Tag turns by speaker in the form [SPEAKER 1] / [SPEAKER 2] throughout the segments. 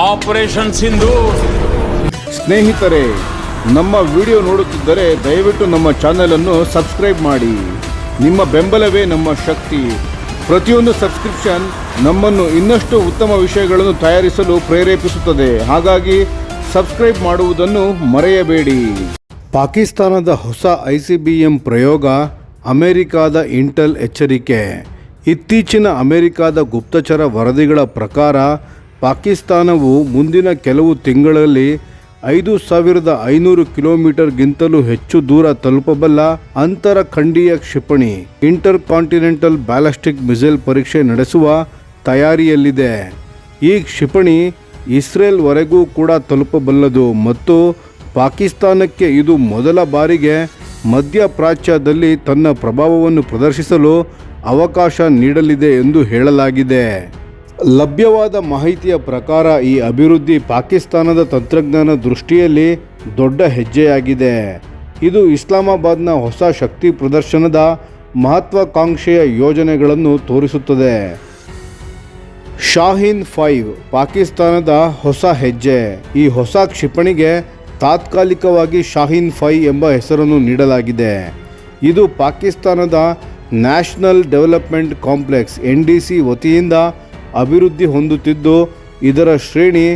[SPEAKER 1] Operation Sindhu.
[SPEAKER 2] ಸ್ನೇಹಿತರೆ, ನಮ್ಮ video ನೋಡುತ್ತಿದ್ದರೆ ದಯವಿಟ್ಟು ನಮ್ಮ ಚಾನೆಲ್ ಅನ್ನು ಸಬ್ಸ್ಕ್ರೈಬ್ ಮಾಡಿ. ನಿಮ್ಮ ಬೆಂಬಲವೇ ನಮ್ಮ ಶಕ್ತಿ. ಪ್ರತಿಯೊಂದು ಸಬ್ಸ್ಕ್ರಿಪ್ಷನ್ ನಮ್ಮನ್ನು ಇನ್ನಷ್ಟು ಉತ್ತಮ ವಿಷಯಗಳನ್ನು ತಯಾರಿಸಲು ಪ್ರೇರೇಪಿಸುತ್ತದೆ. ಹಾಗಾಗಿ ಸಬ್ಸ್ಕ್ರೈಬ್ ಮಾಡುವುದನ್ನು ಮರೆಯಬೇಡಿ. ಪಾಕಿಸ್ತಾನದ ಹೊಸ ಐಸಿಬಿಎಂ ಪ್ರಯೋಗ ಅಮೆರಿಕಾದ ಇಂಟೆಲ್ ಎಚ್ಚರಿಕೆ. ಇತ್ತೀಚಿನ ಅಮೆರಿಕಾದ ಗುಪ್ತಚರ ವರದಿಗಳ ಪ್ರಕಾರ ಪಾಕಿಸ್ತಾನವು ಮುಂದಿನ ಕೆಲವು ತಿಂಗಳಲ್ಲಿ ಐದು ಸಾವಿರದ ಐನೂರು ಕಿಲೋಮೀಟರ್ಗಿಂತಲೂ ಹೆಚ್ಚು ದೂರ ತಲುಪಬಲ್ಲ ಅಂತರ ಖಂಡೀಯ ಕ್ಷಿಪಣಿ ಇಂಟರ್ ಕಾಂಟಿನೆಂಟಲ್ ಬ್ಯಾಲಿಸ್ಟಿಕ್ ಮಿಸೈಲ್ ಪರೀಕ್ಷೆ ನಡೆಸುವ ತಯಾರಿಯಲ್ಲಿದೆ. ಈ ಕ್ಷಿಪಣಿ ಇಸ್ರೇಲ್ವರೆಗೂ ಕೂಡ ತಲುಪಬಲ್ಲದು ಮತ್ತು ಪಾಕಿಸ್ತಾನಕ್ಕೆ ಇದು ಮೊದಲ ಬಾರಿಗೆ ಮಧ್ಯಪ್ರಾಚ್ಯದಲ್ಲಿ ತನ್ನ ಪ್ರಭಾವವನ್ನು ಪ್ರದರ್ಶಿಸಲು ಅವಕಾಶ ನೀಡಲಿದೆ ಎಂದು ಹೇಳಲಾಗಿದೆ. ಲಭ್ಯವಾದ ಮಾಹಿತಿಯ ಪ್ರಕಾರ ಈ ಅಭಿವೃದ್ಧಿ ಪಾಕಿಸ್ತಾನದ ತಂತ್ರಜ್ಞಾನ ದೃಷ್ಟಿಯಲ್ಲಿ ದೊಡ್ಡ ಹೆಜ್ಜೆಯಾಗಿದೆ. ಇದು ಇಸ್ಲಾಮಾಬಾದ್ನ ಹೊಸ ಶಕ್ತಿ ಪ್ರದರ್ಶನದ ಮಹತ್ವಾಕಾಂಕ್ಷೆಯ ಯೋಜನೆಗಳನ್ನು ತೋರಿಸುತ್ತದೆ. ಶಾಹೀನ್ ಫೈವ್ ಪಾಕಿಸ್ತಾನದ ಹೊಸ ಹೆಜ್ಜೆ. ಈ ಹೊಸ ಕ್ಷಿಪಣಿಗೆ ತಾತ್ಕಾಲಿಕವಾಗಿ ಶಾಹೀನ್ ಫೈ ಎಂಬ ಹೆಸರನ್ನು ನೀಡಲಾಗಿದೆ. ಇದು ಪಾಕಿಸ್ತಾನದ national development complex N D C ವತಿಯಿಂದ ಅಭಿವೃದ್ಧಿ ಹೊಂದುತ್ತಿದ್ದು, ಇದರ ಶ್ರೇಣಿ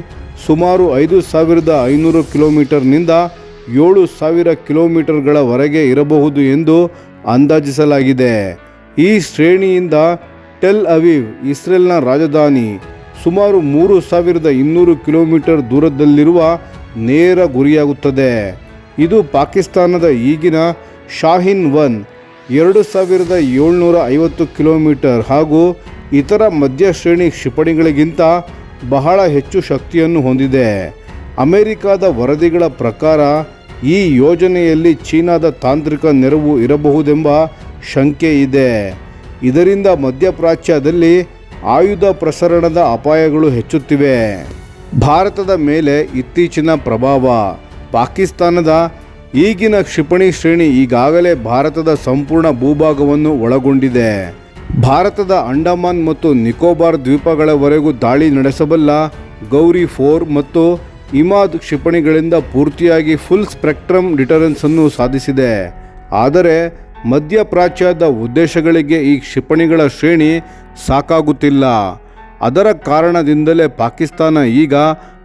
[SPEAKER 2] ಸುಮಾರು ಐದು ಸಾವಿರದ ಐನೂರು ಕಿಲೋಮೀಟರ್ನಿಂದ ಏಳು ಸಾವಿರ ಕಿಲೋಮೀಟರ್ಗಳವರೆಗೆ ಇರಬಹುದು ಎಂದು ಅಂದಾಜಿಸಲಾಗಿದೆ. ಈ ಶ್ರೇಣಿಯಿಂದ ಟೆಲ್ ಅವೀವ್, ಇಸ್ರೇಲ್ನ ರಾಜಧಾನಿ, ಸುಮಾರು ಮೂರು ಸಾವಿರದ ಇನ್ನೂರು ಕಿಲೋಮೀಟರ್ ದೂರದಲ್ಲಿರುವ ನೇರ ಗುರಿಯಾಗುತ್ತದೆ. ಇದು ಪಾಕಿಸ್ತಾನದ ಈಗಿನ ಶಾಹೀನ್ ಒನ್ ಎರಡು ಸಾವಿರದ ಏಳ್ನೂರ ಐವತ್ತು ಕಿಲೋಮೀಟರ್ ಹಾಗೂ ಇತರ ಮಧ್ಯ ಶ್ರೇಣಿ ಕ್ಷಿಪಣಿಗಳಿಗಿಂತ ಬಹಳ ಹೆಚ್ಚು ಶಕ್ತಿಯನ್ನು ಹೊಂದಿದೆ. ಅಮೆರಿಕಾದ ವರದಿಗಳ ಪ್ರಕಾರ, ಈ ಯೋಜನೆಯಲ್ಲಿ ಚೀನಾದ ತಾಂತ್ರಿಕ ನೆರವು ಇರಬಹುದೆಂಬ ಶಂಕೆ ಇದೆ. ಇದರಿಂದ ಮಧ್ಯಪ್ರಾಚ್ಯದಲ್ಲಿ ಆಯುಧ ಪ್ರಸರಣದ ಅಪಾಯಗಳು ಹೆಚ್ಚುತ್ತಿವೆ. ಭಾರತದ ಮೇಲೆ ಇತ್ತೀಚಿನ ಪ್ರಭಾವ. ಪಾಕಿಸ್ತಾನದ ಈಗಿನ ಕ್ಷಿಪಣಿ ಶ್ರೇಣಿ ಈಗಾಗಲೇ ಭಾರತದ ಸಂಪೂರ್ಣ ಭೂಭಾಗವನ್ನು ಒಳಗೊಂಡಿದೆ. ಭಾರತದ ಅಂಡಮಾನ್ ಮತ್ತು ನಿಕೋಬಾರ್ ದ್ವೀಪಗಳವರೆಗೂ ದಾಳಿ ನಡೆಸಬಲ್ಲ ಗೌರಿ ಫೋರ್ ಮತ್ತು ಇಮಾದ್ ಕ್ಷಿಪಣಿಗಳಿಂದ ಪೂರ್ತಿಯಾಗಿ ಫುಲ್ ಸ್ಪೆಕ್ಟ್ರಮ್ ಡಿಟರೆನ್ಸ್ ಅನ್ನು ಸಾಧಿಸಿದೆ. ಆದರೆ, ಮಧ್ಯಪ್ರಾಚ್ಯದ ಉದ್ದೇಶಗಳಿಗೆ ಈ ಕ್ಷಿಪಣಿಗಳ ಶ್ರೇಣಿ ಸಾಕಾಗುತ್ತಿಲ್ಲ. ಅದರ ಕಾರಣದಿಂದಲೇ ಪಾಕಿಸ್ತಾನ ಈಗ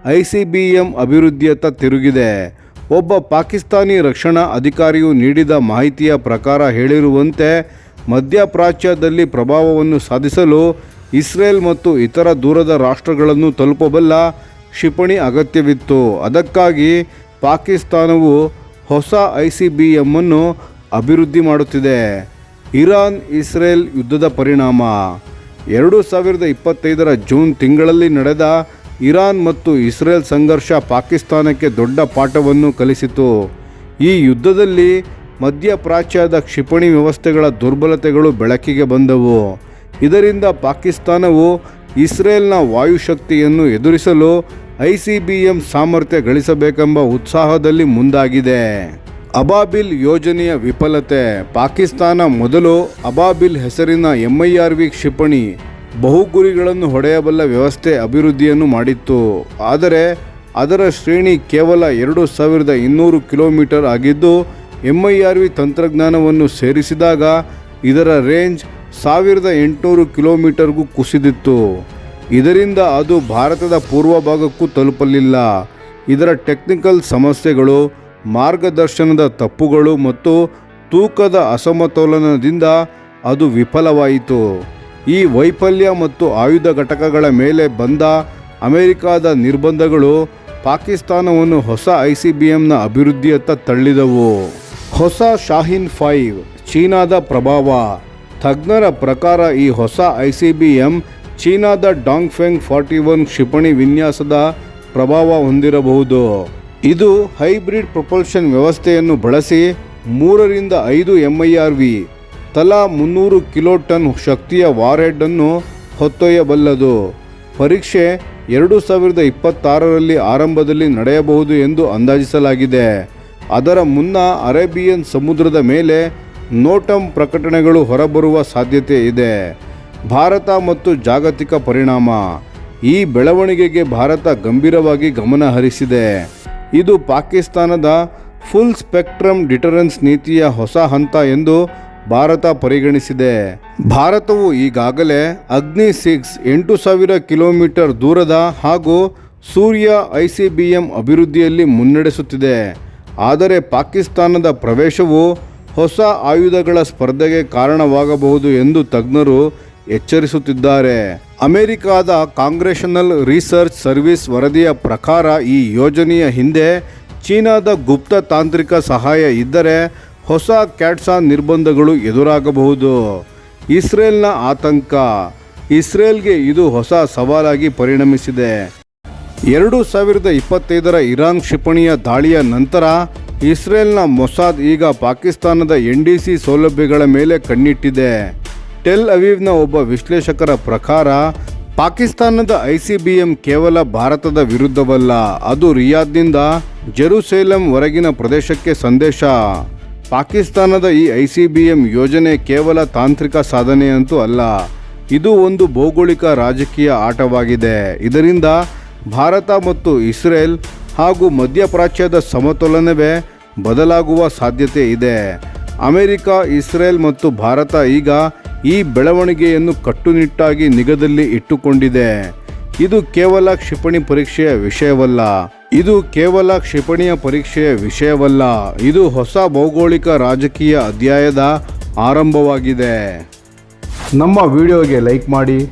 [SPEAKER 2] ಐ ಸಿ ಬಿ ಎಂ ಅಭಿವೃದ್ಧಿಯತ್ತ ತಿರುಗಿದೆ. ಒಬ್ಬ ಪಾಕಿಸ್ತಾನಿ ರಕ್ಷಣಾ ಅಧಿಕಾರಿಯು ನೀಡಿದ ಮಾಹಿತಿಯ ಪ್ರಕಾರ ಹೇಳಿರುವಂತೆ ಮಧ್ಯಪ್ರಾಚ್ಯದಲ್ಲಿ ಪ್ರಭಾವವನ್ನು ಸಾಧಿಸಲು ಇಸ್ರೇಲ್ ಮತ್ತು ಇತರ ದೂರದ ರಾಷ್ಟ್ರಗಳನ್ನು ತಲುಪಬಲ್ಲ ಕ್ಷಿಪಣಿ ಅಗತ್ಯವಿತ್ತು. ಅದಕ್ಕಾಗಿ ಪಾಕಿಸ್ತಾನವು ಹೊಸ ಐ ಸಿ ಬಿ ಎಮ್ಮನ್ನು ಅಭಿವೃದ್ಧಿ ಮಾಡುತ್ತಿದೆ. ಇರಾನ್ ಇಸ್ರೇಲ್ ಯುದ್ಧದ ಪರಿಣಾಮ. ಎರಡು ಸಾವಿರದ ಇಪ್ಪತ್ತೈದರ ಜೂನ್ ತಿಂಗಳಲ್ಲಿ ನಡೆದ ಇರಾನ್ ಮತ್ತು ಇಸ್ರೇಲ್ ಸಂಘರ್ಷ ಪಾಕಿಸ್ತಾನಕ್ಕೆ ದೊಡ್ಡ ಪಾಠವನ್ನು ಕಲಿಸಿತು. ಈ ಯುದ್ಧದಲ್ಲಿ ಮಧ್ಯಪ್ರಾಚ್ಯದ ಕ್ಷಿಪಣಿ ವ್ಯವಸ್ಥೆಗಳ ದುರ್ಬಲತೆಗಳು ಬೆಳಕಿಗೆ ಬಂದವು. ಇದರಿಂದ ಪಾಕಿಸ್ತಾನವು ಇಸ್ರೇಲ್ನ ವಾಯುಶಕ್ತಿಯನ್ನು ಎದುರಿಸಲು ಐ ಸಿ ಬಿ ಎಂ ಸಾಮರ್ಥ್ಯ ಗಳಿಸಬೇಕೆಂಬ ಉತ್ಸಾಹದಲ್ಲಿ ಮುಂದಾಗಿದೆ. ಅಬಾಬಿಲ್ ಯೋಜನೆಯ ವಿಫಲತೆ, ಪಾಕಿಸ್ತಾನ ಮೊದಲು ಅಬಾಬಿಲ್ ಹೆಸರಿನ ಎಂಐಆರ್ ವಿ ಕ್ಷಿಪಣಿ, ಬಹುಗುರಿಗಳನ್ನು ಹೊಡೆಯಬಲ್ಲ ವ್ಯವಸ್ಥೆ ಅಭಿವೃದ್ಧಿಯನ್ನು ಮಾಡಿತ್ತು. ಆದರೆ ಅದರ ಶ್ರೇಣಿ ಕೇವಲ ಎರಡು ಸಾವಿರದ ಇನ್ನೂರು ಕಿಲೋಮೀಟರ್ ಆಗಿದ್ದು ಎಂಐಆರ್ ವಿ ತಂತ್ರಜ್ಞಾನವನ್ನು ಸೇರಿಸಿದಾಗ ಇದರ ರೇಂಜ್ ಸಾವಿರದ ಎಂಟುನೂರು ಕಿಲೋಮೀಟರ್ಗೂ ಕುಸಿದಿತ್ತು. ಇದರಿಂದ ಅದು ಭಾರತದ ಪೂರ್ವ ಭಾಗಕ್ಕೂ ತಲುಪಲಿಲ್ಲ. ಇದರ ಟೆಕ್ನಿಕಲ್ ಸಮಸ್ಯೆಗಳು, ಮಾರ್ಗದರ್ಶನದ ತಪ್ಪುಗಳು ಮತ್ತು ತೂಕದ ಅಸಮತೋಲನದಿಂದ ಅದು ವಿಫಲವಾಯಿತು. ಈ ವೈಫಲ್ಯ ಮತ್ತು ಆಯುಧ ಘಟಕಗಳ ಮೇಲೆ ಬಂದ ಅಮೆರಿಕಾದ ನಿರ್ಬಂಧಗಳು ಪಾಕಿಸ್ತಾನವನ್ನು ಹೊಸ ಐ ಸಿ ಬಿ ಎಂನ ಅಭಿವೃದ್ಧಿಯತ್ತ ತಳ್ಳಿದವು. ಹೊಸ ಶಾಹಿನ್ ಫೈವ್, ಚೀನಾದ ಪ್ರಭಾವ. ತಜ್ಞರ ಪ್ರಕಾರ ಈ ಹೊಸ ಐ ಸಿ ಬಿ ಎಂ ಚೀನಾದ ಡಾಂಗ್ಫೆಂಗ್ ಫಾರ್ಟಿ ಒನ್ ಕ್ಷಿಪಣಿ ವಿನ್ಯಾಸದ ಪ್ರಭಾವ ಹೊಂದಿರಬಹುದು. ಇದು ಹೈಬ್ರಿಡ್ ಪ್ರೊಪಲ್ಷನ್ ವ್ಯವಸ್ಥೆಯನ್ನು ಬಳಸಿ ಮೂರರಿಂದ ಐದು ಎಂ ಐ ಆರ್ ವಿ ತಲಾ ಮುನ್ನೂರು ಕಿಲೋ ಟನ್ ಶಕ್ತಿಯ ವಾರ್ಹೆಡ್ ಅನ್ನು ಹೊತ್ತೊಯ್ಯಬಲ್ಲದು. ಪರೀಕ್ಷೆ ಎರಡು ಸಾವಿರದ ಇಪ್ಪತ್ತಾರರಲ್ಲಿ ಆರಂಭದಲ್ಲಿ ನಡೆಯಬಹುದು ಎಂದು ಅಂದಾಜಿಸಲಾಗಿದೆ. ಅದರ ಮುನ್ನ ಅರೇಬಿಯನ್ ಸಮುದ್ರದ ಮೇಲೆ ನೋಟಂ ಪ್ರಕಟಣೆಗಳು ಹೊರಬರುವ ಸಾಧ್ಯತೆ ಇದೆ. ಭಾರತ ಮತ್ತು ಜಾಗತಿಕ ಪರಿಣಾಮ. ಈ ಬೆಳವಣಿಗೆಗೆ ಭಾರತ ಗಂಭೀರವಾಗಿ ಗಮನ ಹರಿಸಿದೆ. ಇದು ಪಾಕಿಸ್ತಾನದ ಫುಲ್ ಸ್ಪೆಕ್ಟ್ರಮ್ ಡಿಟರೆನ್ಸ್ ನೀತಿಯ ಹೊಸ ಹಂತ ಎಂದು ಭಾರತ ಪರಿಗಣಿಸಿದೆ. ಭಾರತವು ಈಗಾಗಲೇ ಅಗ್ನಿ ಸಿಕ್ಸ್ ಎಂಟು ಸಾವಿರ ಕಿಲೋಮೀಟರ್ ದೂರದ ಹಾಗೂ ಸೂರ್ಯ ಐಸಿಬಿಎಂ ಅಭಿವೃದ್ಧಿಯಲ್ಲಿ ಮುನ್ನಡೆಸುತ್ತಿದೆ. ಆದರೆ ಪಾಕಿಸ್ತಾನದ ಪ್ರವೇಶವು ಹೊಸ ಆಯುಧಗಳ ಸ್ಪರ್ಧೆಗೆ ಕಾರಣವಾಗಬಹುದು ಎಂದು ತಜ್ಞರು ಎಚ್ಚರಿಸುತ್ತಿದ್ದಾರೆ. ಅಮೆರಿಕಾದ ಕಾಂಗ್ರೆಷನಲ್ ರಿಸರ್ಚ್ ಸರ್ವಿಸ್ ವರದಿಯ ಪ್ರಕಾರ ಈ ಯೋಜನೆಯ ಹಿಂದೆ ಚೀನಾದ ಗುಪ್ತ ತಾಂತ್ರಿಕ ಸಹಾಯ ಇದ್ದರೆ ಹೊಸ ಕ್ಯಾಟ್ಸಾ ನಿರ್ಬಂಧಗಳು ಎದುರಾಗಬಹುದು. ಇಸ್ರೇಲ್ನ ಆತಂಕ. ಇಸ್ರೇಲ್ಗೆ ಇದು ಹೊಸ ಸವಾಲಾಗಿ ಪರಿಣಮಿಸಿದೆ. ಎರಡು ಸಾವಿರದ ಇಪ್ಪತ್ತೈದರ ಇರಾನ್ ಕ್ಷಿಪಣಿಯ ದಾಳಿಯ ನಂತರ ಇಸ್ರೇಲ್ನ ಮೊಸಾದ್ ಈಗ ಪಾಕಿಸ್ತಾನದ ಎನ್ ಡಿ ಸಿ ಸೌಲಭ್ಯಗಳ ಮೇಲೆ ಕಣ್ಣಿಟ್ಟಿದೆ. ಟೆಲ್ ಅವೀವ್ನ ಒಬ್ಬ ವಿಶ್ಲೇಷಕರ ಪ್ರಕಾರ, ಪಾಕಿಸ್ತಾನದ ಐಸಿಬಿಎಂ ಕೇವಲ ಭಾರತದ ವಿರುದ್ಧವಲ್ಲ, ಅದು ರಿಯಾದ್ನಿಂದ ಜೆರುಸೇಲಂ ವರೆಗಿನ ಪ್ರದೇಶಕ್ಕೆ ಸಂದೇಶ. ಪಾಕಿಸ್ತಾನದ ಈ ಐಸಿಬಿಎಂ ಯೋಜನೆ ಕೇವಲ ತಾಂತ್ರಿಕ ಸಾಧನೆಯಂತೂ ಅಲ್ಲ, ಇದು ಒಂದು ಭೌಗೋಳಿಕ ರಾಜಕೀಯ ಆಟವಾಗಿದೆ. ಇದರಿಂದ ಭಾರತ ಮತ್ತು ಇಸ್ರೇಲ್ ಹಾಗೂ ಮಧ್ಯಪ್ರಾಚ್ಯದ ಸಮತೋಲನವೇ ಬದಲಾಗುವ ಸಾಧ್ಯತೆ ಇದೆ. ಅಮೆರಿಕ, ಇಸ್ರೇಲ್ ಮತ್ತು ಭಾರತ ಈಗ ಈ ಬೆಳವಣಿಗೆಯನ್ನು ಕಟ್ಟುನಿಟ್ಟಾಗಿ ನಿಗದಲ್ಲಿ ಇಟ್ಟುಕೊಂಡಿದೆ. ಇದು ಕೇವಲ ಕ್ಷಿಪಣಿ ಪರೀಕ್ಷೆಯ ವಿಷಯವಲ್ಲ. ಇದು ಕೇವಲ ಕ್ಷಿಪಣಿಯ ಪರೀಕ್ಷೆಯ ವಿಷಯವಲ್ಲ. ಇದು ಹೊಸ ಭೌಗೋಳಿಕ ರಾಜಕೀಯ ಅಧ್ಯಾಯದ ಆರಂಭವಾಗಿದೆ. ನಮ್ಮ ವಿಡಿಯೋಗೆ ಲೈಕ್ ಮಾಡಿ